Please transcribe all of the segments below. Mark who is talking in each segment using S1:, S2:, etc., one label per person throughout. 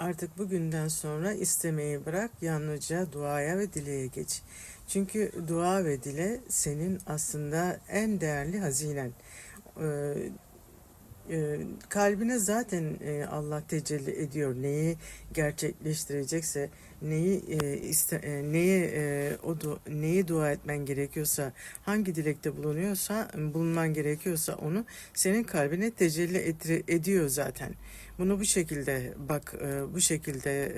S1: Artık bugünden sonra istemeyi bırak, yalnızca duaya ve dileğe geç. Çünkü dua ve dile senin aslında en değerli hazinen. Ee, e, kalbine zaten e, Allah tecelli ediyor. Neyi gerçekleştirecekse, neyi e, iste, e, neye e, o du- neyi dua etmen gerekiyorsa, hangi dilekte bulunuyorsa, bulunman gerekiyorsa onu senin kalbine tecelli ediyor zaten. Bunu bu şekilde bak, bu şekilde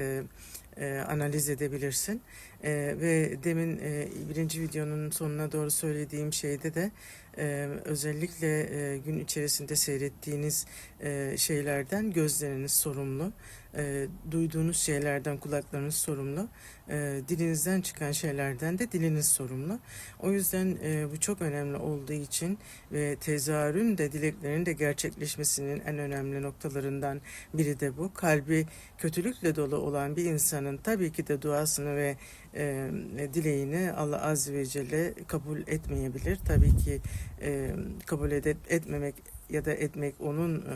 S1: e, analiz edebilirsin. E, ve demin e, birinci videonun sonuna doğru söylediğim şeyde de e, özellikle e, gün içerisinde seyrettiğiniz e, şeylerden gözleriniz sorumlu, e, duyduğunuz şeylerden kulaklarınız sorumlu, e, dilinizden çıkan şeylerden de diliniz sorumlu. O yüzden e, bu çok önemli olduğu için ve tezahürün de dileklerin de gerçekleşmesinin en önemli noktalarından biri de bu. Kalbi kötülükle dolu olan bir insanın tabii ki de duasını ve e, dileğini Allah Azze ve Celle kabul etmeyebilir. Tabii ki e, kabul edip etmemek ya da etmek onun e,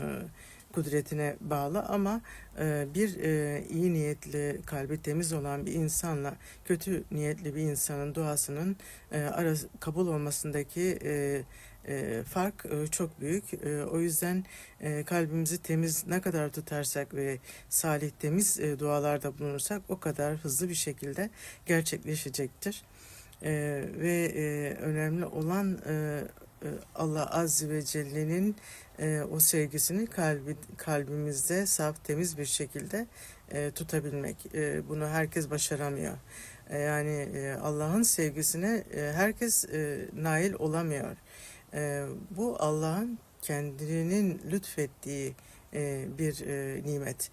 S1: kudretine bağlı ama e, bir e, iyi niyetli, kalbi temiz olan bir insanla kötü niyetli bir insanın duasının e, kabul olmasındaki fark çok büyük. O yüzden kalbimizi temiz ne kadar tutarsak ve salih temiz dualarda bulunursak o kadar hızlı bir şekilde gerçekleşecektir. Ve önemli olan Allah Azze ve Celle'nin e, o sevgisini kalbi, kalbimizde saf temiz bir şekilde e, tutabilmek. E, bunu herkes başaramıyor. E, yani e, Allah'ın sevgisine e, herkes e, nail olamıyor. E, bu Allah'ın kendinin lütfettiği e, bir e, nimet.